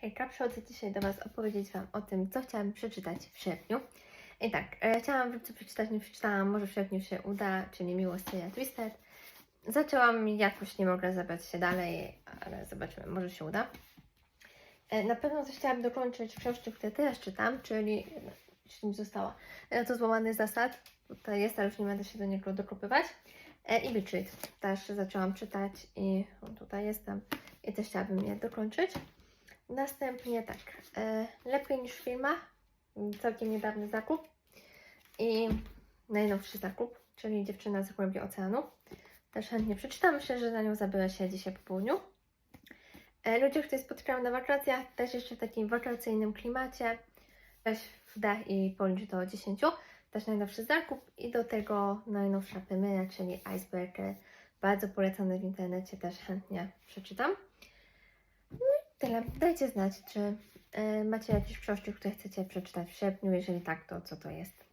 Hejka, przychodzę dzisiaj do Was opowiedzieć Wam o tym, co chciałam przeczytać w sierpniu. I tak, e, chciałam Wam co przeczytać, nie przeczytałam, może w sierpniu się uda, czyli Celia Twisted. Zaczęłam, jakoś nie mogę zabrać się dalej, ale zobaczymy, może się uda. E, Na pewno też chciałam dokończyć książki, które teraz czytam, czyli, jeśli mi została, e, to Złamany Zasad, tutaj jest, ale już nie będę się do niego dokopywać. E, I Betrayed też zaczęłam czytać i tutaj jestem i też chciałabym je dokończyć. Następnie tak, e, lepiej niż w filmach, całkiem niedawny zakup i najnowszy zakup, czyli Dziewczyna z głębi oceanu. Też chętnie przeczytam, myślę, że na nią zabiorę się dzisiaj po południu. E, ludzie, których spotkałam na wakacjach, też jeszcze w takim wakacyjnym klimacie. Weź wdech i policz do 10. Też najnowszy zakup i do tego najnowsza premiera, czyli Icebreaker. Bardzo polecane w internecie, też chętnie przeczytam. Tyle. Dajcie znać, czy y, macie jakieś książki, które chcecie przeczytać w sierpniu. Jeżeli tak, to co to jest.